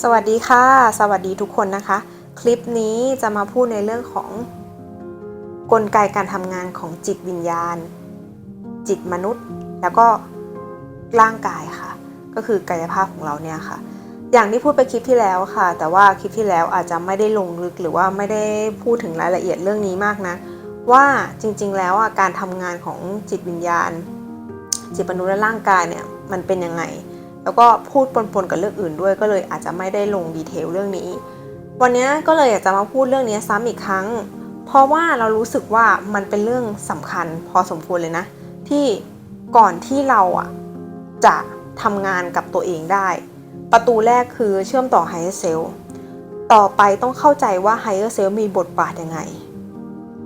สวัสดีค่ะ สวัสดีทุกคนนะคะ คลิปนี้จะมาพูดในเรื่องของ กลไกการทำงานของจิตวิญญาณ จิตมนุษย์ แล้วก็ร่างกายค่ะ ก็คือกายภาพของเราเนี่ยค่ะ อย่างที่พูดไปคลิปที่แล้วค่ะ แต่ว่าคลิปที่แล้วอาจจะไม่ได้ลงลึกหรือว่าไม่ได้พูดถึงรายละเอียดเรื่องนี้มากนะว่าจริงๆ แล้วการทำงานของจิตวิญญาณ จิตมนุษย์และร่างกายเนี่ยมันเป็นยังไง แล้วก็พูดปนๆกับเรื่องอื่นด้วย ก็เลยอาจจะไม่ได้ลงดีเทลเรื่องนี้ วันนี้ก็เลยอยากจะมาพูดเรื่องนี้ซ้ำอีกครั้ง เพราะว่าเรารู้สึกว่ามันเป็นเรื่องสำคัญพอสมควรเลยนะ ที่ก่อนที่เราอะจะทำงานกับตัวเองได้ ประตูแรกคือเชื่อมต่อ higher self ต่อไปต้องเข้าใจว่า higher self มีบทบาทยังไง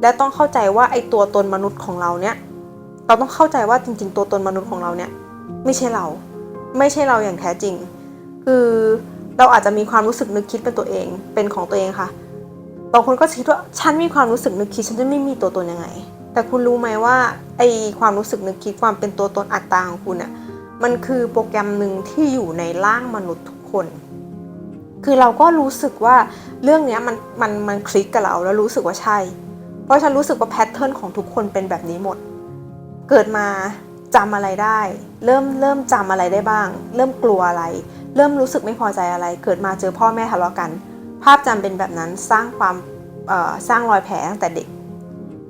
และต้องเข้าใจว่าไอตัวตนมนุษย์ของเราเนี่ย เราต้องเข้าใจว่าจริง ๆ ตัวตนมนุษย์ของเราเนี่ย ไม่ใช่เรา ไม่ใช่เราอย่างแท้จริง คือเราอาจจะมีความรู้สึกนึกคิดเป็นตัวเอง เป็นของตัวเองค่ะ บางคนก็คิดว่าฉันมีความรู้สึกนึกคิดฉันจะไม่มีตัวตนยังไง แต่คุณรู้ไหมว่าไอความรู้สึกนึกคิดความเป็นตัวตนอัตตาของคุณอะมันคือโปรแกรมหนึ่งที่อยู่ในร่างมนุษย์ทุกคน คือเราก็รู้สึกว่าเรื่องนี้มันมันมันคลิกกับเราแล้วรู้สึกว่าใช่ เพราะฉันรู้สึกว่าแพทเทิร์นของทุกคนเป็นแบบนี้หมด เกิดมา จำอะไรได้ เริ่มเริ่มจำอะไรได้บ้าง เริ่มกลัวอะไร เริ่มรู้สึกไม่พอใจอะไร เกิดมาเจอพ่อแม่ทะเลาะกัน ภาพจำเป็นแบบนั้นสร้างความสร้างรอยแผลตั้งแต่เด็ก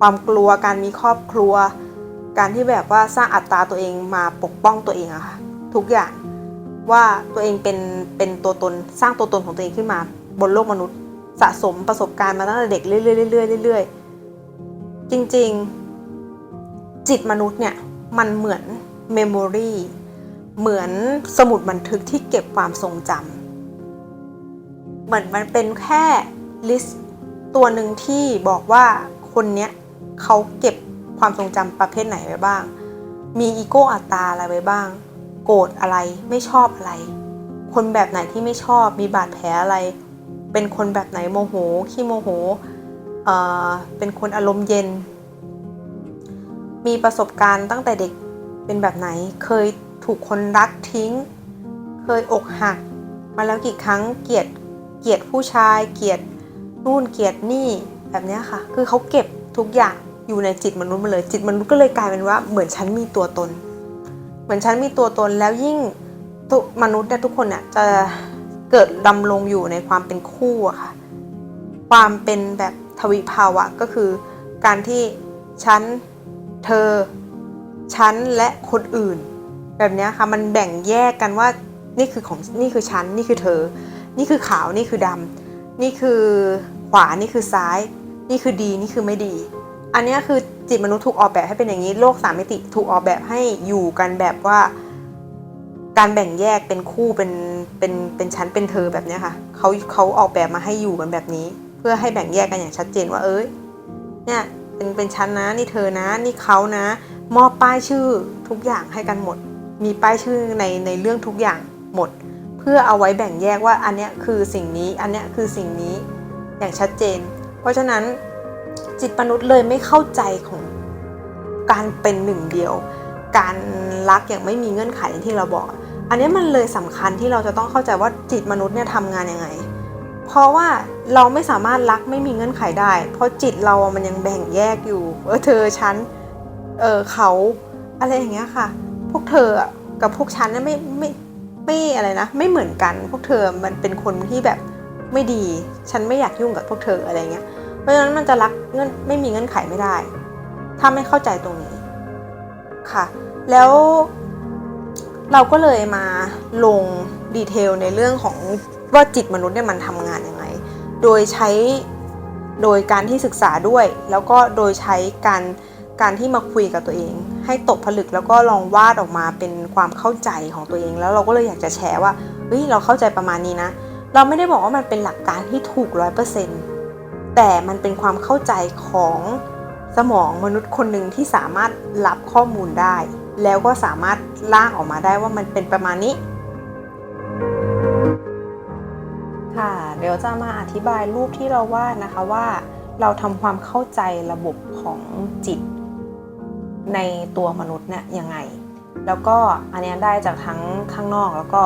ความกลัวการมีครอบครัว การที่แบบว่าสร้างอัตราตัวเองมาปกป้องตัวเองอะค่ะทุกอย่างว่าตัวเองเป็นเป็นตัวตนสร้างตัวตนของตัวเองขึ้นมา บนโลกมนุษย์สะสมประสบการณ์มาตั้งแต่เด็กเรื่อยๆเรื่อยๆเรื่อยๆจริง ๆ จิตมนุษย์เนี่ย มันเหมือนเมมโมรีเหมือนสมุดบันทึกที่เก็บความทรงจำเหมือนมันเป็นแค่ลิสต์ตัวหนึ่งที่บอกว่าคนเนี้ยเขาเก็บความทรงจำประเภทไหนไว้บ้าง มีอีโก้อัตตราอะไรไว้บ้าง โกรธอะไรไม่ชอบอะไร คนแบบไหนที่ไม่ชอบมีบาดแผลอะไร เป็นคนแบบไหนโมโหขี้โมโหเอ่อเป็นคนอารมณ์เย็น มีประสบการณ์ตั้งแต่เด็กเป็นแบบไหน เคยถูกคนรักทิ้ง เคยอกหัก มาแล้วกี่ครั้งเกลียดเกลียดผู้ชาย เกลียดนู่นเกลียดนี่แบบเนี้ยค่ะ คือเขาเก็บทุกอย่างอยู่ในจิตมนุษย์มาเลย จิตมนุษย์ก็เลยกลายเป็นว่าเหมือนฉันมีตัวตน เหมือนฉันมีตัวตนแล้วยิ่งมนุษย์เนี่ยทุกคนเนี่ยจะเกิดดำรงอยู่ในความเป็นคู่อะค่ะ ความเป็นแบบทวิภาวะก็คือการที่ฉัน เธอ ฉันและคนอื่น แบบนี้ค่ะมันแบ่งแยกกันว่านี่คือของนี่คือฉันนี่คือเธอ นี่คือขาวนี่คือดำนี่คือขวานี่คือซ้าย นี่คือดีนี่คือไม่ดี อันนี้คือจิตมนุษย์ถูกออกแบบให้เป็นอย่างนี้โลกสามมิติถูกออกแบบให้อยู่กันแบบว่า การแบ่งแยกเป็นคู่เป็นเป็นเป็นชั้นเป็นเธอแบบนี้ค่ะเขาเขาออกแบบมาให้อยู่กันแบบนี้ เพื่อให้แบ่งแยกกันอย่างชัดเจนว่าเอ้ยเนี่ย เป็นเป็นชั้นนะนี่เธอนะนี่เขานะ มอบป้ายชื่อทุกอย่างให้กันหมด มีป้ายชื่อในในเรื่องทุกอย่างหมด เพื่อเอาไว้แบ่งแยกว่าอันเนี้ยคือสิ่งนี้อันเนี้ยคือสิ่งนี้อย่างชัดเจน เพราะฉะนั้นจิตมนุษย์เลยไม่เข้าใจของการเป็นหนึ่งเดียว การรักอย่างไม่มีเงื่อนไขอย่างที่เราบอก อันนี้มันเลยสำคัญที่เราจะต้องเข้าใจว่าจิตมนุษย์เนี่ยทำงานยังไง เพราะว่าเราไม่สามารถรักไม่มีเงื่อนไขได้ เพราะจิตเรามันยังแบ่งแยกอยู่ เออเธอฉัน เออเขาอะไรอย่างเงี้ยค่ะ พวกเธอกับพวกฉันเนี่ยไม่ไม่ไม่อะไรนะ ไม่เหมือนกัน พวกเธอมันเป็นคนที่แบบไม่ดี ฉันไม่อยากยุ่งกับพวกเธออะไรเงี้ย เพราะฉะนั้นมันจะรักเงื่อนไม่มีเงื่อนไขไม่ได้ ถ้าไม่เข้าใจตรงนี้ค่ะ แล้วเราก็เลยมาลงดีเทลในเรื่องของ ว่าจิตมนุษย์เนี่ยมันทำงานยังไง โดยใช้โดยการที่ศึกษาด้วย แล้วก็โดยใช้การการที่มาคุยกับตัวเอง ให้ตกผลึกแล้วก็ลองวาดออกมาเป็นความเข้าใจของตัวเอง แล้วเราก็เลยอยากจะแชร์ว่าเฮ้ยเราเข้าใจประมาณนี้นะ เราไม่ได้บอกว่ามันเป็นหลักการที่ถูกร้อยเปอร์เซ็นต์แต่มันเป็นความเข้าใจของสมองมนุษย์คนหนึ่งที่สามารถรับข้อมูลได้ แล้วก็สามารถล่างออกมาได้ว่ามันเป็นประมาณนี้ ค่ะ เดี๋ยวจะมาอธิบายรูปที่เราวาดนะคะว่าเราทำความเข้าใจระบบของจิต ในตัวมนุษย์เนี่ยยังไง แล้วก็อันนี้ได้จากทั้งข้างนอกแล้วก็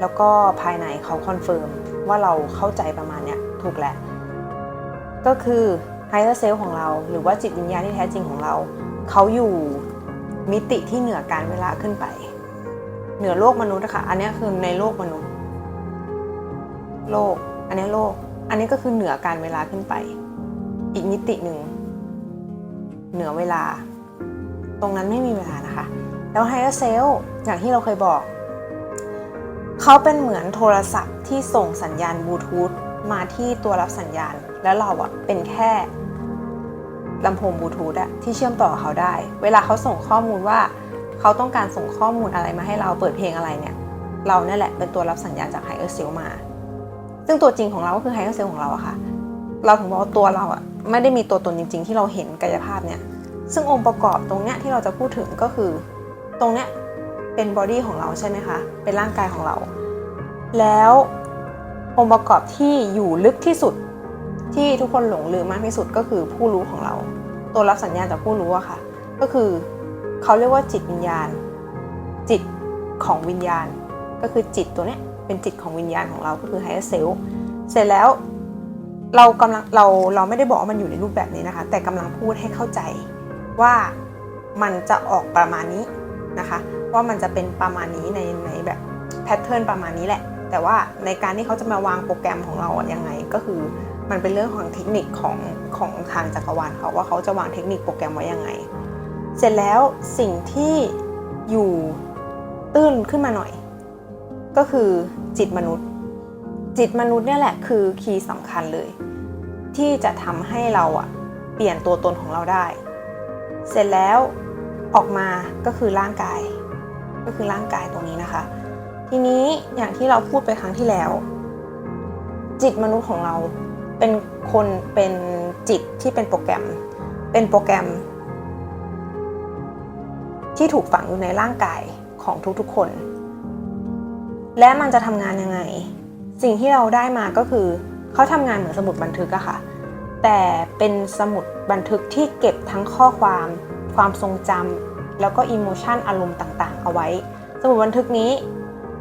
แล้วก็ภายในเขาคอนเฟิร์มว่าเราเข้าใจประมาณเนี้ยถูกแหละ ก็คือไฮเ e อร์เซลของเรา หรือว่าจิตวิญญาณที่แท้จริงของเรา เขาอยู่มิติที่เหนือการเวลาขึ้นไป เหนือโลกมนุษย์อะค่ะอันนี้คือในโลกมนุษย์ โลก อันนี้โลก อันนี้ก็คือเหนือการเวลาขึ้นไป อีกมิติหนึ่ง เหนือเวลา ตรงนั้นไม่มีเวลานะคะ แล้วไฮเ e อร์เซลอย่างที่เราเคยบอก เขาเป็นเหมือนโทรศัพท์ที่ส่งสัญญาณบลูทูธมาที่ตัวรับสัญญาณ แล้วเราอะเป็นแค่ลำโพงบลูทูธอะที่เชื่อมต่อเขาได้ เวลาเขาส่งข้อมูลว่า เขาต้องการส่งข้อมูลอะไรมาให้เราเปิดเพลงอะไรเนี่ย เราเนี่ยแหละเป็นตัวรับสัญญาณจากไฮเออร์เซลมา ซึ่งตัวจริงของเราก็คือไฮเออร์เซลของเราอะค่ะ เราถึงบอกว่าตัวเราอะไม่ได้มีตัวตนจริง ๆ ที่เราเห็นกายภาพเนี่ย ซึ่งองค์ประกอบตรงเนี้ยที่เราจะพูดถึงก็คือ ตรงเนี้ยเป็นบอดี้ของเราใช่ไหมคะ เป็นร่างกายของเรา แล้วองค์ประกอบที่อยู่ลึกที่สุดที่ทุกคนหลงลืมมากที่สุดก็คือผู้รู้ของเรา ตัวรับสัญญาณจากผู้รู้อะค่ะ ก็คือเขาเรียกว่าจิตวิญญาณ จิตของวิญญาณ ก็คือจิตตัวเนี้ย เป็นจิตของวิญญาณของเราก็คือไฮเซลเสร็จแล้วเรากำลังเราเราไม่ได้บอกว่ามันอยู่ในรูปแบบนี้นะคะ แต่กำลังพูดให้เข้าใจว่ามันจะออกประมาณนี้นะคะ ว่ามันจะเป็นประมาณนี้ในในแบบแพทเทิร์นประมาณนี้แหละ แต่ว่าในการที่เขาจะมาวางโปรแกรมของเราอะยังไงก็คือมันเป็นเรื่องของเทคนิคของของทางจักรวาลเขาว่าเขาจะวางเทคนิคโปรแกรมไว้ยังไง เสร็จแล้วสิ่งที่อยู่ตื้นขึ้นมาหน่อย ก็คือจิตมนุษย์ จิตมนุษย์เนี่ยแหละคือคีย์สำคัญเลย ที่จะทำให้เราอะเปลี่ยนตัวตนของเราได้ เสร็จแล้วออกมาก็คือร่างกาย ก็คือร่างกายตรงนี้นะคะ ทีนี้อย่างที่เราพูดไปครั้งที่แล้ว จิตมนุษย์ของเราเป็นคนเป็นจิตที่เป็นโปรแกรม เป็นโปรแกรม ที่ถูกฝังอยู่ในร่างกายของทุกๆคน และมันจะทำงานยังไง สิ่งที่เราได้มาก็คือเขาทำงานเหมือนสมุดบันทึกอะค่ะ แต่เป็นสมุดบันทึกที่เก็บทั้งข้อความ ความทรงจำแล้วก็อิโมชันอารมณ์ต่างๆ เอาไว้ สมุดบันทึกนี้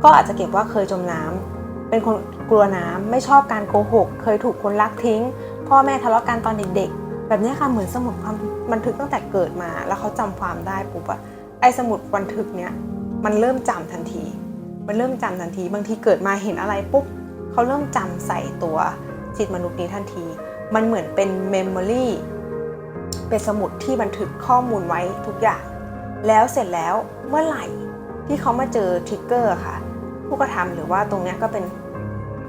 ก็อาจจะเก็บว่าเคยจมน้ำเป็นคนกลัวน้ำไม่ชอบการโกหก เคยถูกคนลักทิ้ง พ่อแม่ทะเลาะกันตอนเด็กๆ แบบนี้ค่ะเหมือนสมุดความบันทึกตั้งแต่เกิดมา แล้วเขาจำความได้ปุ๊บอะไอสมุดบันทึกเนี้ยมันเริ่มจำทันที มันเริ่มจำทันที บางทีเกิดมาเห็นอะไรปุ๊บเขาเริ่มจำใส่ตัวจิตมนุษย์นี้ทันที มันเหมือนเป็นเมมโมรีเป็นสมุดที่บันทึกข้อมูลไว้ทุกอย่าง แล้วเสร็จแล้วเมื่อไหร่ที่เขามาเจอทริกเกอร์ค่ะ ผู้กระทำหรือว่าตรงนี้ก็เป็น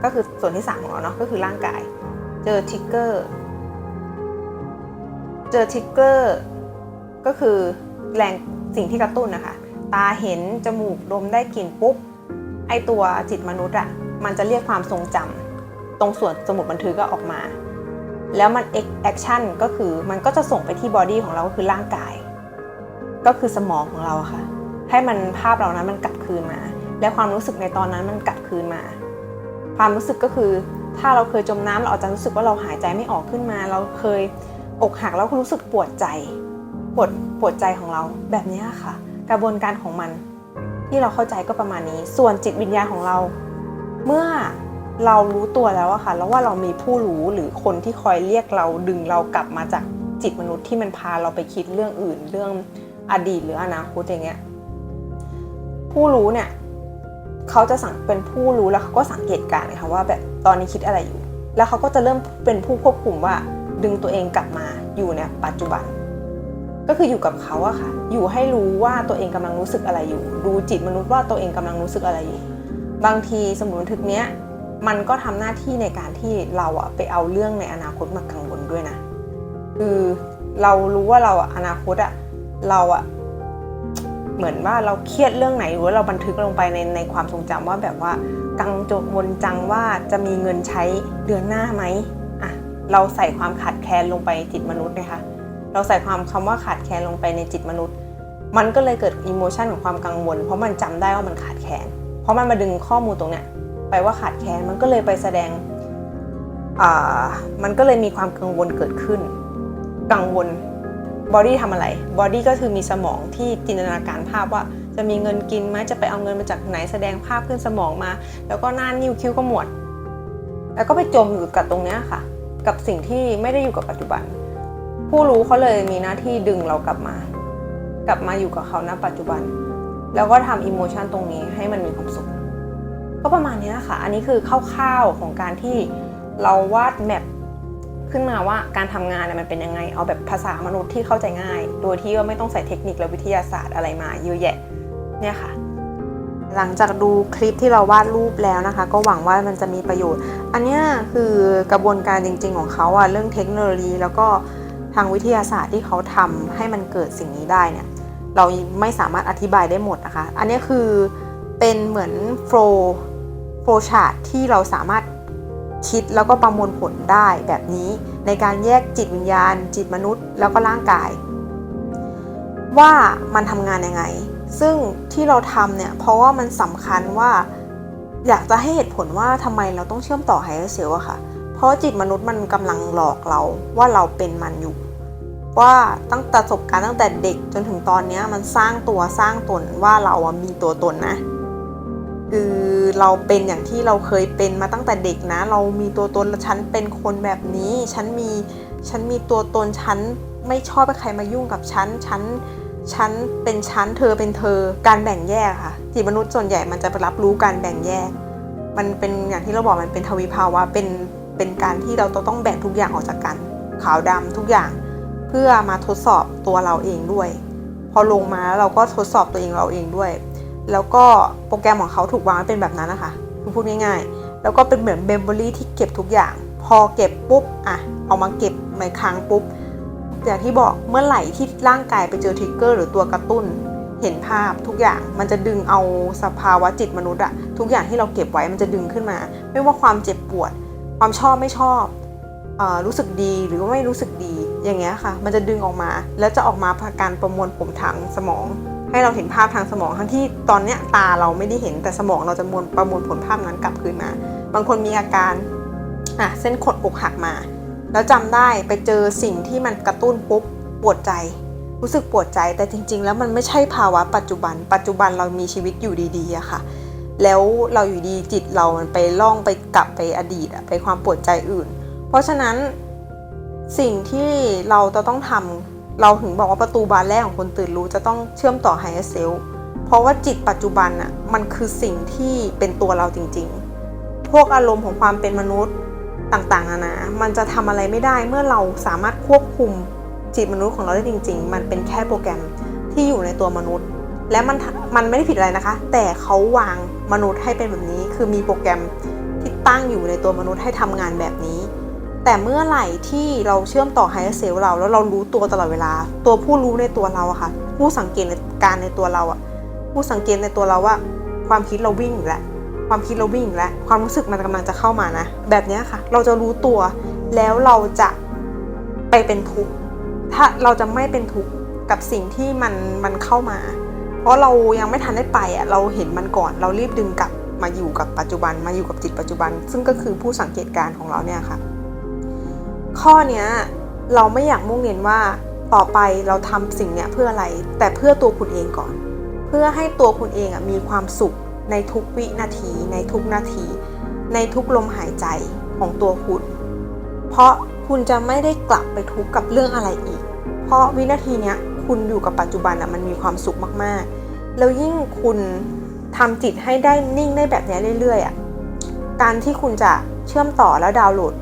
ก็คือส่วนที่สามของเราเนาะก็คือร่างกาย เจอทริกเกอร์เจอทริกเกอร์ก็คือแรงสิ่งที่กระตุ้นนะคะ ตาเห็นจมูกดมได้กลิ่นปุ๊บ ไอตัวจิตมนุษย์อะมันจะเรียกความทรงจำตรงส่วนสมุดบันทึกก็ออกมา แล้วมันแอคชั่นก็คือมันก็จะส่งไปที่บอดี้ของเราก็คือร่างกาย ก็คือสมองของเราค่ะ ให้มันภาพเรานั้นมันกลับคืนมา และความรู้สึกในตอนนั้นมันกลับคืนมา ความรู้สึกก็คือถ้าเราเคยจมน้ำเราอาจจะรู้สึกว่าเราหายใจไม่ออกขึ้นมา เราเคยอกหักแล้วรู้สึกปวดใจ ปวดปวดใจของเราแบบนี้ค่ะ กระบวนการของมัน ที่เราเข้าใจก็ประมาณนี้ ส่วนจิตวิญญาณของเรา เมื่อเรารู้ตัวแล้วอะค่ะแล้วว่าเรามีผู้รู้หรือคนที่คอยเรียกเราดึงเรากลับมาจากจิตมนุษย์ที่มันพาเราไปคิดเรื่องอื่น เรื่องอดีตหรืออนาคตอย่างเงี้ยผู้รู้เนี่ยเขาจะสังเป็นผู้รู้แล้วเขาก็สังเกตการณ์นะคะว่าแบบตอนนี้คิดอะไรอยู่ แล้วเขาก็จะเริ่มเป็นผู้ควบคุมว่าดึงตัวเองกลับมาอยู่ในปัจจุบัน ก็คืออยู่กับเขาอะค่ะ อยู่ให้รู้ว่าตัวเองกำลังรู้สึกอะไรอยู่ ดูจิตมนุษย์ว่าตัวเองกำลังรู้สึกอะไรอยู่ บางทีสมุดบันทึกเนี้ยมันก็ทำหน้าที่ในการที่เราอะไปเอาเรื่องในอนาคตมากังวลด้วยนะ คือเรารู้ว่าเราอะอนาคตอะเราอะเหมือนว่าเราเครียดเรื่องไหนหรือว่าเราบันทึกลงไปในในความทรงจำว่าแบบว่า กังจวนจังว่าจะมีเงินใช้เดือนหน้าไหมอะเราใส่ความขาดแคลนลงไปจิตมนุษย์นะคะ เราใส่ความคำว่าขาดแคลนลงไปในจิตมนุษย์ มันก็เลยเกิดอิโมชันของความกังวล เพราะมันจำได้ว่ามันขาดแคลนเพราะมันมาดึงข้อมูลตรงเนี้ยไปว่าขาดแคลนมันก็เลยไปแสดงอ่ามันก็เลยมีความกังวลเกิดขึ้น กังวลบอดี้ทำอะไรบอดี้ก็คือมีสมองที่จินตนาการภาพว่าจะมีเงินกินไหมจะไปเอาเงินมาจากไหนแสดงภาพขึ้นสมองมา แล้วก็หน้านิ้วคิ้วก็หมด แล้วก็ไปจมอยู่กับตรงเนี้ยค่ะ กับสิ่งที่ไม่ได้อยู่กับปัจจุบัน ผู้รู้เขาเลยมีหน้าที่ดึงเรากลับมา กลับมาอยู่กับเขาณปัจจุบัน แล้วก็ทำอิโมชันตรงนี้ให้มันมีความสุขก็ประมาณนี้นะคะอันนี้คือคร่าวๆของการที่เราวาดแมปขึ้นมาว่าการทำงานเนี่ยมันเป็นยังไง เอาแบบภาษามนุษย์ที่เข้าใจง่าย โดยที่ว่าไม่ต้องใส่เทคนิคและวิทยาศาสตร์อะไรมาเยอะแยะเนี่ยค่ะ หลังจากดูคลิปที่เราวาดรูปแล้วนะคะ ก็หวังว่ามันจะมีประโยชน์ อันนี้คือกระบวนการจริง ๆ ของเขาอะเรื่องเทคโนโลยีแล้วก็ ทางวิทยาศาสตร์ที่เขาทำให้มันเกิดสิ่งนี้ได้เนี่ยเราไม่สามารถอธิบายได้หมดนะคะ อันนี้คือเป็นเหมือนโฟล์โฟล์ชาร์ตที่เราสามารถคิดแล้วก็ประมวลผลได้แบบนี้ในการแยกจิตวิญญาณ จิตมนุษย์ แล้วก็ร่างกาย ว่ามันทำงานยังไง ซึ่งที่เราทำเนี่ยเพราะว่ามันสำคัญว่าอยากจะให้เหตุผลว่าทำไมเราต้องเชื่อมต่อไฮเออร์เซลอะค่ะ ราะจิตมนุษย์มันกำลังหลอกเราว่าเราเป็นมันอยู่ ว่าตั้งแต่ประสบการณ์ตั้งแต่เด็กจนถึงตอนเนี้ยมันสร้างตัวสร้างตนว่าเราอะมีตัวตนนะ คือเราเป็นอย่างที่เราเคยเป็นมาตั้งแต่เด็กนะ เรามีตัวตนและฉันเป็นคนแบบนี้ ฉันมีฉันมีตัวตนฉันไม่ชอบให้ใครมายุ่งกับฉันฉันฉันเป็นฉันเธอเป็นเธอการแบ่งแยกค่ะจิตมนุษย์ส่วนใหญ่มันจะไปรับรู้การแบ่งแยก มันเป็นอย่างที่เราบอกมันเป็นทวิภาวะเป็น เป็นการที่เราต้องแบ่งทุกอย่างออกจากกัน ขาวดำทุกอย่าง เพื่อมาทดสอบตัวเราเองด้วย พอลงมาแล้วเราก็ทดสอบตัวเองเราเองด้วย แล้วก็โปรแกรมของเขาถูกวางไว้เป็นแบบนั้นนะคะคือพูดง่ายๆ แล้วก็เป็นเหมือนเมมโมรี่ที่เก็บทุกอย่าง พอเก็บปุ๊บอะเอามาเก็บในครั้งปุ๊บอย่างที่บอกเมื่อไหร่ที่ร่างกายไปเจอทริกเกอร์หรือตัวกระตุ้น เห็นภาพทุกอย่างมันจะดึงเอาสภาวะจิตมนุษย์อะทุกอย่างที่เราเก็บไว้มันจะดึงขึ้นมา ไม่ว่าความเจ็บปวด ความชอบไม่ชอบอรู้สึกดีหรือว่าไม่รู้สึกดีอย่างเงี้ยค่ะ มันจะดึงออกมา แล้วจะออกมาผ่านการประมวลผลทางสมอง ให้เราเห็นภาพทางสมอง ทั้งที่ตอนเนี้ยตาเราไม่ได้เห็นแต่สมองเราจะมวลประมวลผลภาพนั้นกลับคืนมา บางคนมีอาการอะเส้นขดอกหักมา แล้วจำได้ไปเจอสิ่งที่มันกระตุ้นปุ๊บปวดใจ รู้สึกปวดใจแต่จริง ๆ แล้วมันไม่ใช่ภาวะปัจจุบัน ปัจจุบันเรามีชีวิตอยู่ดีๆอะค่ะ แล้วเราอยู่ดีจิตเรามันไปล่องไปกลับไปอดีตอะไปความปวดใจอื่น เพราะฉะนั้นสิ่งที่เราจะต้องทำเราถึงบอกว่าประตูบานแรกของคนตื่นรู้จะต้องเชื่อมต่อไฮเอเซลเพราะว่าจิตปัจจุบันอะมันคือสิ่งที่เป็นตัวเราจริง ๆ พวกอารมณ์ของความเป็นมนุษย์ต่างๆนานามันจะทำอะไรไม่ได้เมื่อเราสามารถควบคุมจิตมนุษย์ของเราได้จริง ๆ มันเป็นแค่โปรแกรมที่อยู่ในตัวมนุษย์ และมันมันไม่ได้ผิดอะไรนะคะ แต่เขาวาง มนุษย์ให้เป็นแบบนี้ คือมีโปรแกรมที่ตั้งอยู่ในตัวมนุษย์ให้ทำงานแบบนี้ แต่เมื่อไหร่ที่เราเชื่อมต่อไฮเออร์เซลเราแล้วเรารู้ตัวตลอดเวลา ตัวผู้รู้ในตัวเราอะค่ะ ผู้สังเกตการในตัวเราอะผู้สังเกตในตัวเราว่า ความคิดเราวิ่งอยู่แล้วความคิดเราวิ่งแล้วความรู้สึกมันกำลังจะเข้ามานะ แบบนี้ค่ะ เราจะรู้ตัวแล้วเราจะไปเป็นทุกข์ถ้าเราจะไม่เป็นทุกข์กับสิ่งที่มันมันเข้ามา เพราะเรายังไม่ทันได้ไปอะเราเห็นมันก่อนเรารีบดึงกลับมาอยู่กับปัจจุบันมาอยู่กับจิตปัจจุบัน ซึ่งก็คือผู้สังเกตการณ์ของเราเนี่ยค่ะ ข้อเนี้ยเราไม่อยากมุ่งเน้นว่าต่อไปเราทำสิ่งเนี้ยเพื่ออะไร แต่เพื่อตัวคุณเองก่อน เพื่อให้ตัวคุณเองอะมีความสุขในทุกวินาที ในทุกนาที ในทุกลมหายใจของตัวคุณ เพราะคุณจะไม่ได้กลับไปทุกข์กับเรื่องอะไรอีก เพราะวินาทีเนี้ย คุณอยู่กับปัจจุบันอะมันมีความสุขมากๆ แล้วยิ่งคุณทำจิตให้ได้นิ่งได้แบบนี้เรื่อยๆอะการที่คุณจะเชื่อมต่อแล้วดาวน์โหลด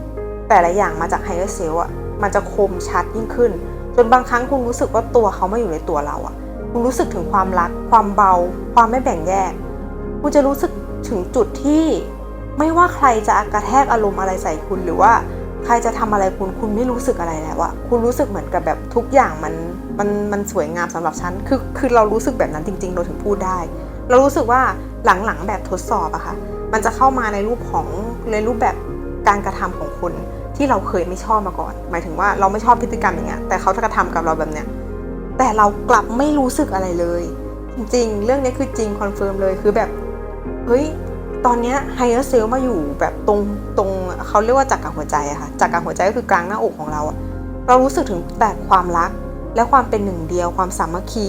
แต่ละอย่างมาจากไฮเออร์เซลอะมันจะคมชัดยิ่งขึ้น จนบางครั้งคุณรู้สึกว่าตัวเขาไม่อยู่ในตัวเราอะคุณรู้สึกถึงความรัก ความเบา ความไม่แบ่งแยก คุณจะรู้สึกถึงจุดที่ไม่ว่าใครจะกระแทกอารมณ์อะไรใส่คุณหรือว่า ใครจะทำอะไรคุณคุณไม่รู้สึกอะไรแล้วอะคุณรู้สึกเหมือนกับแบบทุกอย่างมันมันมันสวยงามสำหรับฉันคือคือเรารู้สึกแบบนั้นจริง ๆ เราถึงพูดได้ เรารู้สึกว่าหลังๆแบบทดสอบอะค่ะมันจะเข้ามาในรูปของในรูปแบบการกระทำของคนที่เราเคยไม่ชอบมาก่อน หมายถึงว่าเราไม่ชอบพฤติกรรมอย่างเงี้ยแต่เขาจะกระทำกับเราแบบเนี้ยแต่เรากลับไม่รู้สึกอะไรเลย จริง ๆ เรื่องนี้คือจริงคอนเฟิร์มเลยคือแบบเฮ้ย ตอนนี้ไฮเออร์เซลมาอยู่แบบตรงตรงเขาเรียกว่าจักรหัวใจอะค่ะจักรหัวใจก็คือกลางหน้าอกของเราอะเรารู้สึกถึงแต่ความรักและความเป็นหนึ่งเดียวความสามัคคี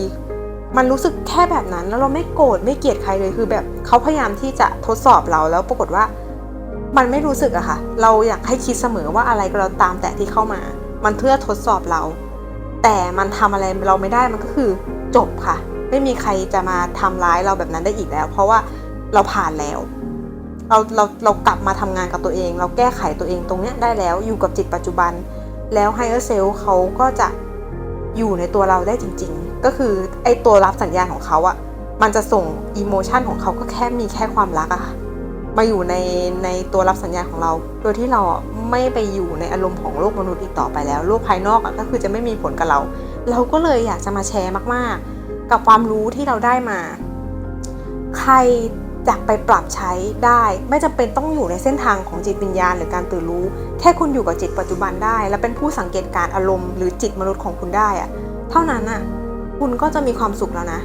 มันรู้สึกแค่แบบนั้นแล้วเราไม่โกรธไม่เกลียดใครเลยคือแบบเขาพยายามที่จะทดสอบเราแล้วปรากฏว่า มันไม่รู้สึกอะค่ะ เราอยากให้คิดเสมอว่าอะไรก็เราตามแต่ที่เข้ามา มันเพื่อทดสอบเรา แต่มันทำอะไรเราไม่ได้มันก็คือจบค่ะ ไม่มีใครจะมาทำร้ายเราแบบนั้นได้อีกแล้ว เพราะว่าเราผ่านแล้ว เราเราเรากลับมาทำงานกับตัวเอง เราแก้ไขตัวเองตรงเนี้ยได้แล้วอยู่กับจิตปัจจุบัน แล้วไฮเออร์เซลเขาก็จะอยู่ในตัวเราได้จริง ๆ ก็คือไอตัวรับสัญญาณของเขาอะมันจะส่งอิโมชันของเขาก็แค่มีแค่ความรักอะค่ะมาอยู่ในในตัวรับสัญญาณของเรา โดยที่เราอะไม่ไปอยู่ในอารมณ์ของโลกมนุษย์อีกต่อไปแล้ว โลกภายนอกอะก็คือจะไม่มีผลกับเรา เราก็เลยอยากจะมาแชร์มาก ๆ กับความรู้ที่เราได้มา ใคร อยากไปปรับใช้ได้ ไม่จำเป็นต้องอยู่ในเส้นทางของจิตวิญญาณหรือการตื่นรู้ แค่คุณอยู่กับจิตปัจจุบันได้ และเป็นผู้สังเกตการอารมณ์หรือจิตมนุษย์ของคุณได้อะเท่านั้นอะคุณก็จะมีความสุขแล้วนะ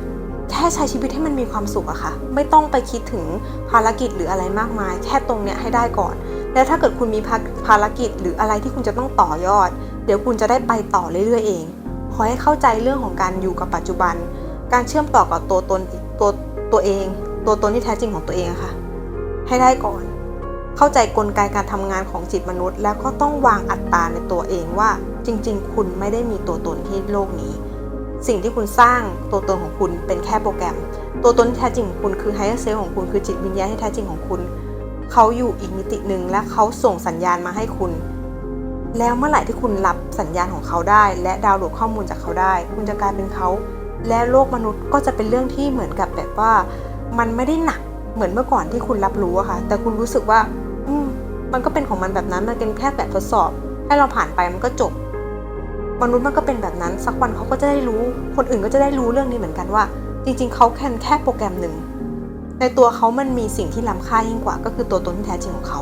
แค่ใช้ชีวิตให้มันมีความสุขอะค่ะ ไม่ต้องไปคิดถึงภารกิจหรืออะไรมากมาย แค่ตรงเนี้ยให้ได้ก่อน แล้วถ้าเกิดคุณมีภารกิจหรืออะไรที่คุณจะต้องต่อยอด เดี๋ยวคุณจะได้ไปต่อเรื่อยๆเอง ขอให้เข้าใจเรื่องของการอยู่กับปัจจุบัน การเชื่อมต่อกับตัวตนตัวตัวเอง ตัวตนที่แท้จริงของตัวเองอะค่ะ ให้ได้ก่อน เข้าใจกลไกการทำงานของจิตมนุษย์ แล้วก็ต้องวางอัตตาในตัวเองว่า จริง ๆ คุณไม่ได้มีตัวตนที่โลกนี้ สิ่งที่คุณสร้างตัวตนของคุณเป็นแค่โปรแกรม ตัวตนที่แท้จริงของคุณคือไฮเออร์เซลของคุณคือจิตวิญญาณที่แท้จริงของคุณ เขาอยู่อีกมิติหนึ่งและเขาส่งสัญญาณมาให้คุณแล้วเมื่อไหร่ที่คุณรับสัญญาณของเขาได้ และดาวน์โหลดข้อมูลจากเขาได้ คุณจะกลายเป็นเขา และโลกมนุษย์ก็จะเป็นเรื่องที่เหมือนกับแบบว่า มันไม่ได้หนักเหมือนเมื่อก่อนที่คุณรับรู้อะค่ะ แต่คุณรู้สึกว่า อืมันก็เป็นของมันแบบนั้น มันเป็นแค่แบบทดสอบ ให้เราผ่านไปมันก็จบ มนุษย์มันก็เป็นแบบนั้น สักวันเขาก็จะได้รู้ คนอื่นก็จะได้รู้เรื่องนี้เหมือนกันว่า จริง ๆ เขาแค่แค่โปรแกรมหนึ่ง ในตัวเขามันมีสิ่งที่ล้ำค่ายิ่งกว่า ก็คือตัวตนที่แท้จริงของเขา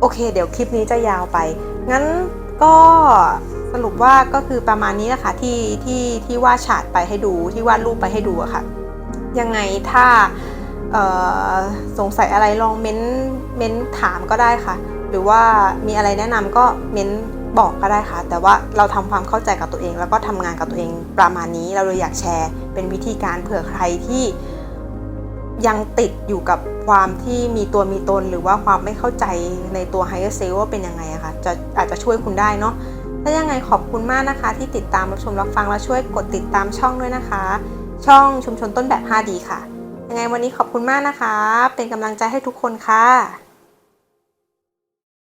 โอเค เดี๋ยวคลิปนี้จะยาวไป งั้นก็สรุปว่าก็คือประมาณนี้นะคะที่ที่ที่วาดฉาดไปให้ดูที่วาดรูปไปให้ดูอะค่ะ ยังไงถ้าสงสัยอะไรลองเม้นเม้นถามก็ได้ค่ะ หรือว่ามีอะไรแนะนำก็เม้นบอกก็ได้ค่ะ แต่ว่าเราทำความเข้าใจกับตัวเอง แล้วก็ทำงานกับตัวเองประมาณนี้เราเลยอยากแชร์ เป็นวิธีการเผื่อใครที่ยังติดอยู่กับความที่มีตัวมีตน หรือว่าความไม่เข้าใจในตัว higher self ว่าเป็นยังไงอะค่ะจะอาจจะช่วยคุณได้เนาะถ้ายังไงขอบคุณมากนะคะ ที่ติดตามรับชมรับฟังและช่วยกดติดตามช่องด้วยนะคะ ช่องชุมชนต้นแบบ 5D ค่ะ ยังไงวันนี้ขอบคุณมากนะคะ เป็นกำลังใจให้ทุกคนค่ะ